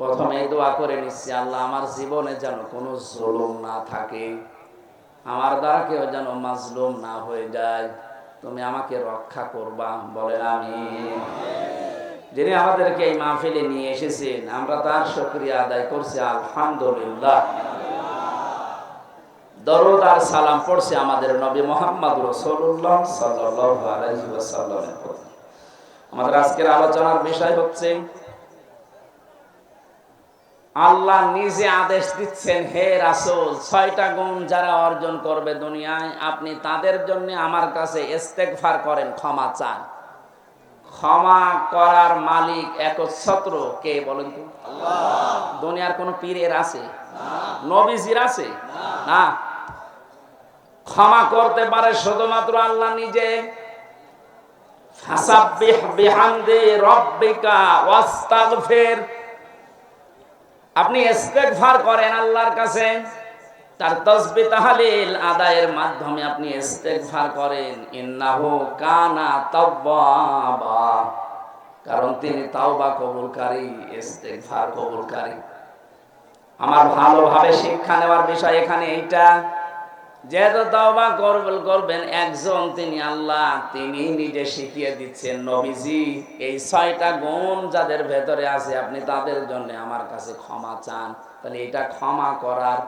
প্রথমে দোয়া করে নিচ্ছি, আল্লাহ আমার জীবনে যেন কোনো জুলুম না থাকে। আমার দ্বারা কেউ যেন মাজলুম না হয়ে যায়। তুমি আমাকে রক্ষা করবা বলে আমি যিনি আমাদেরকে এই মাহফিলে নিয়ে এসেছেন, আমরা তার শুকরিয়া আদায় করছি, আলহামদুলিল্লাহ। দরুদ আর সালাম পড়ছে আমাদের নবী মোহাম্মদ রসুল্লাহ ওয়াসাল্লামের আমাদের আজকের আলোচনার বিষয় হচ্ছে আল্লাহ নিজে আদেশ দিচ্ছেন হে রাসূল ছয়টা গুণ যারা অর্জন করবে দুনিয়ায় আপনি তাদের জন্য আমার কাছে ইস্তেগফার করেন ক্ষমা চান। ক্ষমা করার মালিক একচ্ছত্র কে বলেন তো? দুনিয়ার কোন পীরের আছে? নবীজির আছে? না। ক্ষমা করতে পারে শুধুমাত্র আল্লাহ নিজে। ফাসাব্বিহ বিহামদি রাব্বিকা ওয়াস্তাগফির। আপনি ইস্তেগফার করেন আল্লাহর কাছে, তার তসবি তাহলিল আদায়ের মাধ্যমে আপনি ইস্তেগফার করেন। ইন্নাহু কানা তাওয়াবা, কারণ তিনি তাওবা কবুলকারী, ইস্তেগফার কবুলকারী। আমার ভালোভাবে শিক্ষা নেওয়ার বিষয় এখানে এইটা। যেহেতু তাওবা করবেন করবেন, একজন তিনি আল্লাহ, তিনি নিজে শিখিয়ে দিচ্ছেন, নবীজি, এই ছয়টা গুণ যাদের ভেতরে আছে, আপনি তাদের জন্য আমার কাছে ক্ষমা চান। তাহলে এটা ক্ষমা করার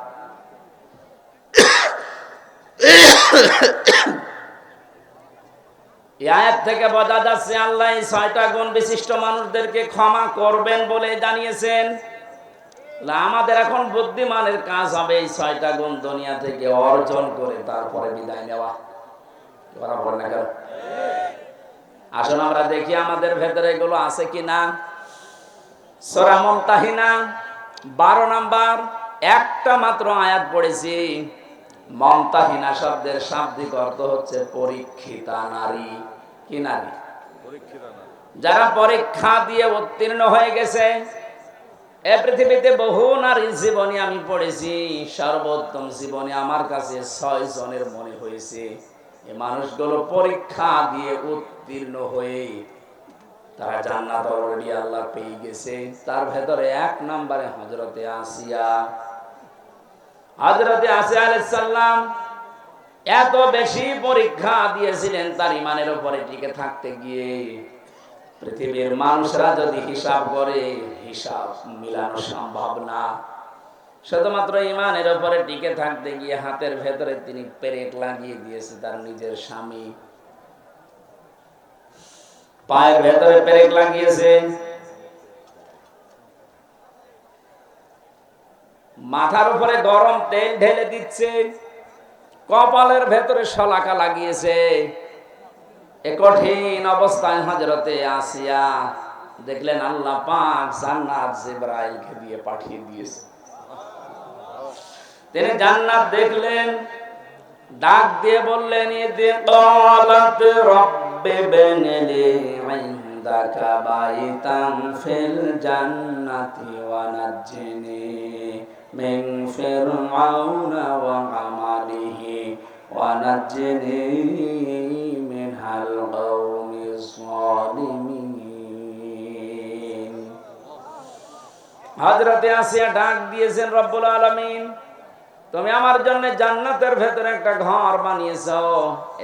আয়াত থেকে বোঝা যাচ্ছে, আল্লাহ এই ছয়টা গুণ বিশিষ্ট মানুষদেরকে ক্ষমা করবেন বলে জানিয়েছেন। আমাদের এখন বুদ্ধিমানের কাজ হবে এই ছয়টা গুণ দুনিয়া থেকে অর্জন করে তারপরে বিদায় নেওয়া। কথা বলে না কেন? আসুন আমরা দেখি আমাদের ভেতরে এগুলো আছে কি না সোরামন তাহিনা বারো নাম্বার একটা মাত্র আয়াত পড়েছি। মমতাহিনা শব্দের শাব্দিক অর্থ হচ্ছে পরীক্ষিতা নারী। কি নারী। যারা পরীক্ষা দিয়ে উত্তীর্ণ হয়ে গেছে এ পৃথিবীতে বহু নারীর জীবনী আমি পড়েছি। সর্বোত্তম জীবনী আমার কাছে ছয় জনের মনে হয়েছে। এই মানুষগুলো পরীক্ষা দিয়ে উত্তীর্ণ হয়ে তারা জান্নাত অলরেডি আল্লাহ পেয়ে গেছে। তার ভেতরে এক নম্বরে হজরতে আসিয়া হজরতে আসিয়া আলাইহিস সালাম এত বেশি পরীক্ষা দিয়েছিলেন তার ইমানের উপরে টিকে থাকতে গিয়ে। পৃথিবীর মানুষরা যদি হিসাব করে, হিসাব মিলানো সম্ভব না। শুধুমাত্র ইমানের উপরে টিকে থাকতে গিয়ে হাতের ভেতরে তিনি পেরেক লাগিয়ে দিয়েছে তার নিজের স্বামী। পায়ের ভেতরে পেরেক লাগিয়েছে। মাথার উপরে গরম তেল ঢেলে দিচ্ছে। কপালের ভেতরে শলাকা লাগিয়েছে। এ কঠিন অবস্থায় হজরতে আসিয়া দেখলেন আল্লাহ পাক জান্নাত জিব্রাইলকে দিয়ে পাঠিয়ে দিয়েছে। তিনি জান্নাত দেখলেন, ডাক দিয়ে বললেন ইদি ক্বালাত রাব্বি বিনলি ইনদাকা বাইতান ফিল জান্নাতি ওয়া নাজ্জিনি মিন ফিরআউনা ওয়া আমালিহি ওয়া নাজ্জিনি হযরতে আসিয়া ডাক দিয়েছেন, রব্বুল আলামিন, তুমি আমার জন্য জান্নাতের ভেতরে একটা ঘর বানিয়েছ।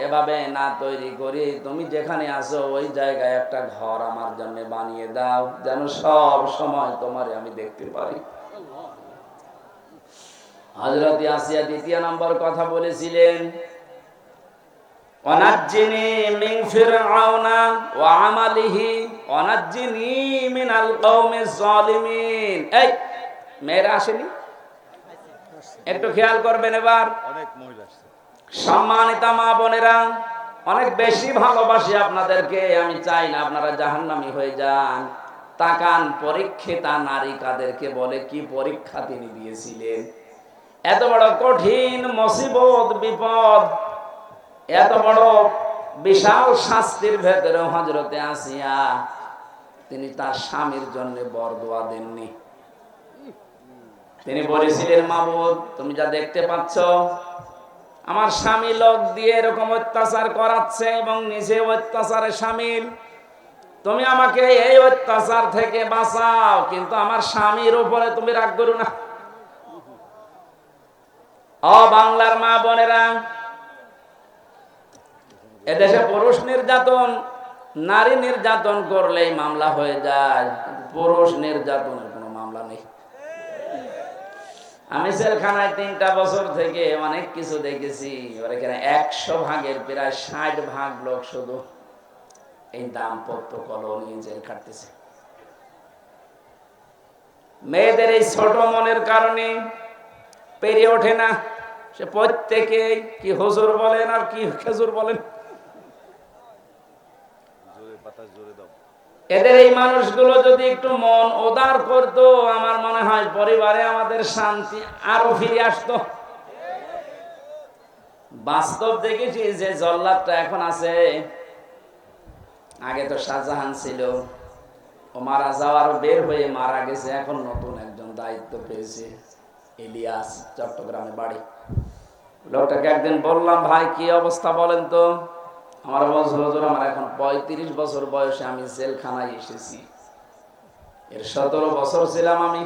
এভাবে না তৈরি করি তুমি যেখানে আসো ওই জায়গায় একটা ঘর আমার জন্য বানিয়ে দাও। যেন সব সময় তোমার আমি দেখতে পারি। হজরত আসিয়া দ্বিতীয় নম্বর কথা বলেছিলেন অনাজ্জিনি মিন ফিরআউনা ওয়া আমালিহি অনাজ্জিনি মিনাল কওমিজ জালিমিন এই মেয়েরা আসেনি? একটু খেয়াল করবেন এবার। অনেক মহিলা সম্মানিতা মা বোনেরা অনেক বেশি ভালোবাসি আপনাদেরকে আমি চাই না আপনারা জাহান্নামি হয়ে যান। তাকান পরীক্ষিতা নারী কাদেরকে বলে কি পরীক্ষা তিনি দিয়েছিলেন? এত বড় কঠিন মসিবত বিপদ এত বড় বিশাল শাস্তির ভেতরে হজরতে আসিয়া তিনি তার স্বামীর জন্য বরদোয়া দেননি। তিনি বলেছিলেন মাবুদ তুমি যা দেখতে পাচ্ছ আমার স্বামী লোক দিয়ে এরকম অত্যাচার করাচ্ছে এবং নিজে অত্যাচারে সামিল। তুমি আমাকে এই অত্যাচার থেকে বাঁচাও কিন্তু আমার স্বামীর উপরে তুমি রাগ করো না। অ বাংলার মা বোনেরা এদেশে পুরুষ নির্যাতন নারী নির্যাতন করলেই মামলা হয়ে যায়, পুরুষ নির্যাতনের কোনো মামলা নেই। আমি জেলখানায় তিনটা বছর থেকে অনেক কিছু দেখেছি এখানে একশো ভাগের প্রায় ষাট ভাগ লোক শুধু এই দাম্পত্য কলোনি জেল খাটতেছে। মেয়েদের এই ছোট মনের কারণে পেরে ওঠে না, সে প্রত্যেকে কি হুজুর বলেন আর কি খেজুর বলেন জোরে বাতাস জোরে দাও এদের এই মানুষগুলো যদি একটু মন উদার করতো, আমার মনে হয় পরিবারে আমাদের শান্তি আরও ফিরে আসতো। বাস্তব দেখেছি যে জল্লাদটা এখন আছে। আগে তো শাহজাহান ছিল। ও মারা যাওয়ার বের হয়ে মারা গেছে। এখন নতুন একজন দায়িত্ব পেয়েছে। ইলিয়াস, চট্টগ্রামে বাড়ি। লোকটাকে একদিন বললাম, ভাই, কি অবস্থা বলেন তো? আমার বছর হজুর আমার এখন পঁয়ত্রিশ বছর বয়সে আমি জেলখানায় এসেছি। এর সতেরো বছর ছিলাম আমি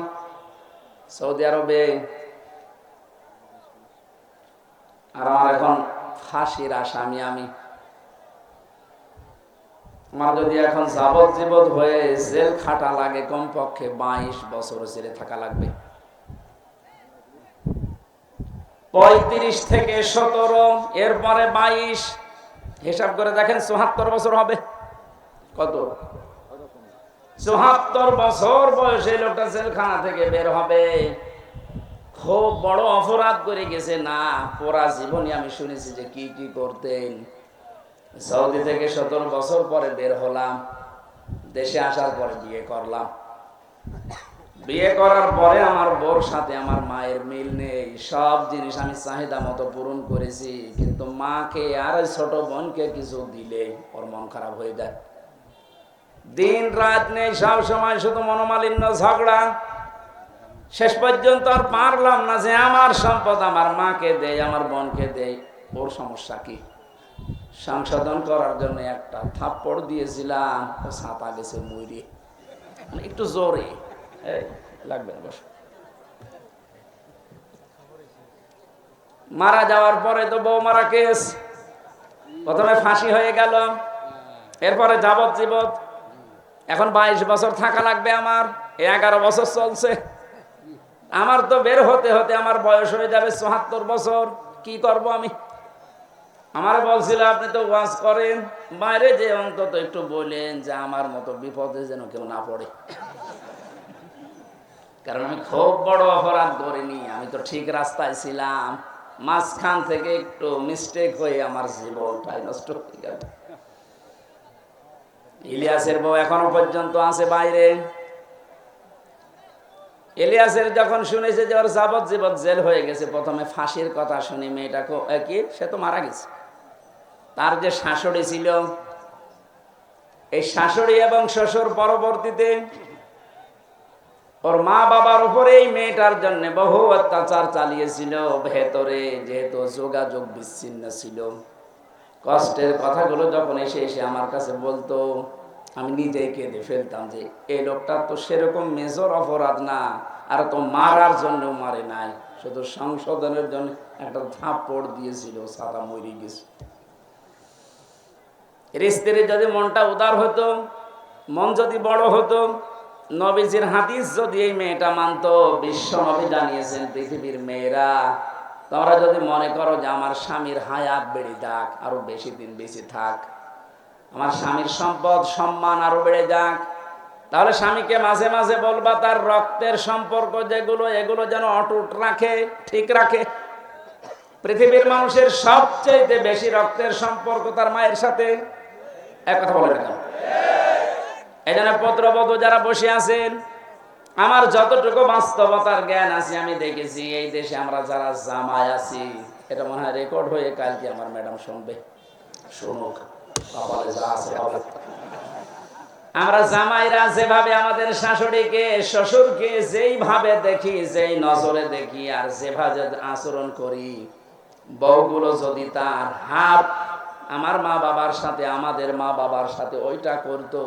সৌদি আরবে। আর আমার এখন ফাঁসির আসামি আমি। আমার যদি এখন যাবজ্জীবন হয়ে জেল খাটা লাগে, কমপক্ষে বাইশ বছর জেলে থাকা লাগবে। পঁয়ত্রিশ থেকে সতেরো, এরপরে বাইশ হিসাব করে দেখেন চুহাত্তর বছর হবে। কত? চুহাত্তর বছর বয়সে লোকটা জেলখানা থেকে বের হবে। খুব বড় অপরাধ করে গেছে। না পোড়া জীবনে আমি শুনেছি যে কি কি করতেন। সৌদি থেকে সতেরো বছর পরে বের হলাম। দেশে আসার পরে বিয়ে করলাম। বিয়ে করার পরে আমার বোর সাথে আমার মায়ের মিল নেই। সব জিনিস আমি চাহিদা মতো পূরণ করেছি, কিন্তু মাকে আর ছোট বোনকে কিছু দিলে ওর মন খারাপ হয়ে যায়। দিন রাত নেই, সব সময় শুধু মনোমালিন্য, ঝগড়া। শেষ পর্যন্ত আর পারলাম না যে আমার সম্পদ আমার মাকে দেয়, আমার বোনকে দেয়। ওর সমস্যা কি? সংশোধন করার জন্য একটা থাপ্পড় দিয়েছিলাম, ও ছাতা গেছে মুইরে মানে একটু জোরে। লাগবে না মারা যাওয়ার পরে তো বউ মারা কেস প্রথমে ফাঁসি হয়ে গেল। এরপরে যাবজ্জীবন। এখন বাইশ বছর থাকা লাগবে আমার। এগারো বছর চলছে। আমার তো বের হতে হতে আমার বয়স হয়ে যাবে চুহাত্তর বছর। কি করব আমি? আমার বলছিল, আপনি তো ওয়াজ করেন। বাইরে যে অন্তত একটু বলেন যে আমার মতো বিপদে যেন কেউ না পড়ে। কারণ আমি খুব বড় অপরাধ করিনি, আমি তো ঠিক রাস্তায় ছিলাম। মাঝখান থেকে একটু মিস্টেক হয়ে আমার জীবনটাই নষ্ট হয়ে গেল। ইলিয়াসের বউ এখনও পর্যন্ত আছে বাইরে। এলিয়াসের যখন শুনেছে যে ওর যাবজ্জীবন জেল হয়ে গেছে, প্রথমে ফাঁসির কথা শুনে, মেয়েটা কি? সে তো মারা গেছে। তার যে শাশুড়ি ছিল, এই শাশুড়ি এবং শ্বশুর পরবর্তীতে ওর মা বাবার উপরে এই মেয়েটার জন্য বহু অত্যাচার চালিয়েছিল, ভেতরে যেহেতু যোগাযোগ বিচ্ছিন্ন ছিল। কষ্টের কথাগুলো যখন এসে এসে আমার কাছে বলতো, আমি নিজেই কেঁদে ফেলতাম যে এই লোকটা তো সেরকম মেজর অপরাধ না, আর তো মারার জন্য মারে নাই। শুধু সংশোধনের জন্য একটা থাপ্পড় দিয়েছিল, সাদা মরি গেছে। এর যদি মনটা উদার হতো, মন যদি বড় হতো নবীজির হাদিস যদি এই মেয়েটা মানতো, বিশ্ব নবী জানিয়েছেন পৃথিবীর মেয়েরা, তোমরা যদি মনে করো যে আমার স্বামীর হায়াত বেড়ে যাক, আরও বেশি দিন বেশি থাক, আমার স্বামীর সম্পদ, সম্মান আরও বেড়ে যাক, তাহলে স্বামীকে মাঝে মাঝে বলবা, তার রক্তের সম্পর্ক যেগুলো, এগুলো যেন অটুট রাখে, ঠিক রাখে। পৃথিবীর মানুষের সবচেয়ে বেশি রক্তের সম্পর্ক তার মায়ের সাথে। এক কথা বলে কেন এই জন্য পত্রবধূ যারা বসে আছেন আমার যতটুকু বাস্তবতার জ্ঞান আছে আমি দেখেছি এই দেশে আমরা যারা জামাই আছি এটা মনে হয় রেকর্ড হয়ে কালকে আমার ম্যাডাম শুনবে। শুনুক কপালে যা আছে আমরা জামাইরা যেভাবে আমাদের শাশুড়িকে শ্বশুরকে যেইভাবে দেখি যেই নজরে দেখি আর যেভাবে আচরণ করি বউগুলো যদি তার হাফ আমার মা বাবার সাথে আমাদের মা বাবার সাথে ওইটা করতো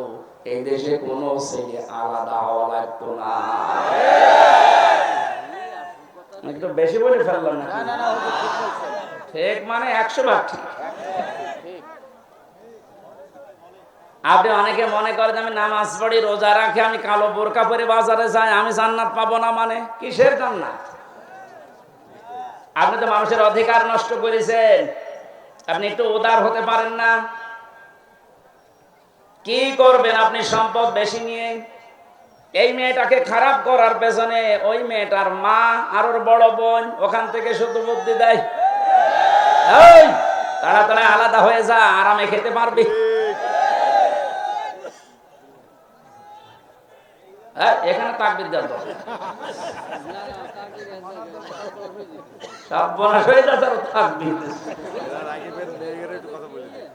এই দেশে কোনো ছেলে আলাদা হওয়া লাগতো না। একটু বেশি বলে ফেললাম না ঠিক মানে একশো ভাগ ঠিক। আপনি অনেকে মনে করেন আমি নামাজ পড়ি রোজা রাখি আমি কালো বোরকা পরে বাজারে যাই আমি জান্নাত পাবো না মানে? কিসের জান্নাত? আপনি তো মানুষের অধিকার নষ্ট করেছেন। আপনি একটু উদার হতে পারেন না। কি করবেন আপনি সম্পদ বেশি নিয়ে? এই মেয়েটাকে খারাপ করার পেছনে ওই মেয়েটার মা আর ওর বড় বোন ওখান থেকে শুধু বুদ্ধি দেয়। তাড়াতাড়ি আলাদা হয়ে যা, আরামে খেতে পারবি। এখানে তাকবির দেওয়ার দরকার। সর্বনাশ হয়ে যাচ্ছে আর তাকবির দিচ্ছে। এরা রাকিবের মেয়ের একটু কথা বলে দিই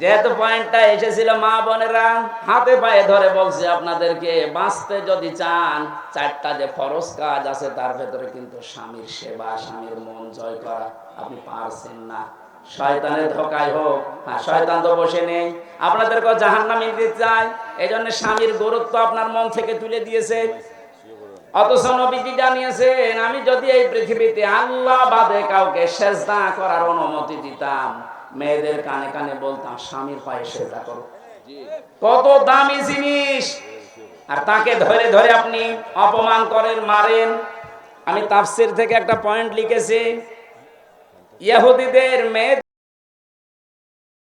যেহেতু পয়েন্টটা এসেছিল মা বোনেরা, হাতে পায়ে ধরে বলছে আপনাদেরকে, বাঁচতে যদি চান, চারটা যে ফরজ কাজ আছে, তার ভেতরে কিন্তু স্বামীর সেবা, স্বামীর মন জয় করা আপনি পারছেন না। শয়তানের ধোকায় হোক শয়তান তো বসে নেই। আপনাদেরকে জাহান দিতে এই জন্য স্বামীর গুরুত্ব আপনার মন থেকে তুলে দিয়েছে। অথচ নবীজি জানিয়েছেন, আমি যদি এই পৃথিবীতে আল্লাহ বাদে কাউকে সেজদা করার অনুমতি দিতাম মেয়েদের কানে কানে বলতাম স্বামীর পায়ে সেজা করো। কত দামি জিনিস। আর তাকে ধরে ধরে আপনি অপমান করেন, মারেন। আমি তাফসির থেকে একটা পয়েন্ট লিখেছি ইহুদিদের মেয়ে